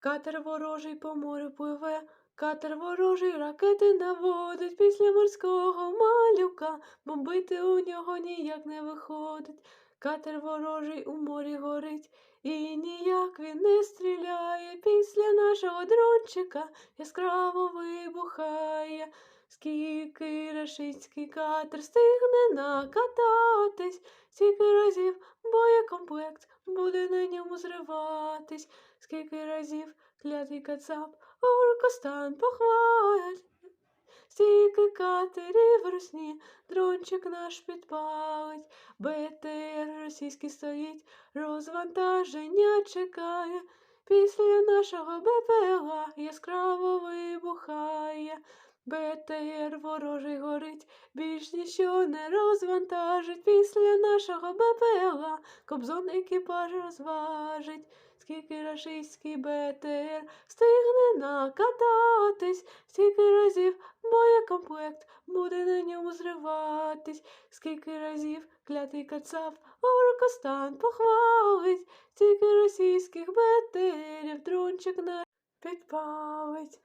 Катер ворожий по морю пливе, катер ворожий ракети наводить після морського малюка, бомбити у нього ніяк не виходить. Катер ворожий у морі горить, і ніяк він не стріляє. Після нашого дрончика яскраво вибухає. Скільки рашистський катер стигне накататись, стільки разів боєкомплект буде на ньому зриватись, скільки разів клятий кацап оркостан похвалять. Стільки катерів русні, дрончик наш підпалить, БТР російський стоїть, розвантаження чекає. Після нашого БПЛА яскраво. БТР ворожий горить, більш ніщо не розвантажить. Після нашого БПЛА Кобзон екіпаж розважить. Скільки рашистський БТР встигне накататись, стільки разів боєкомплект буде на ньому зриватись, скільки разів клятий кацап оркостан похвалить, стільки російських БТРів дрончик наш підпалить.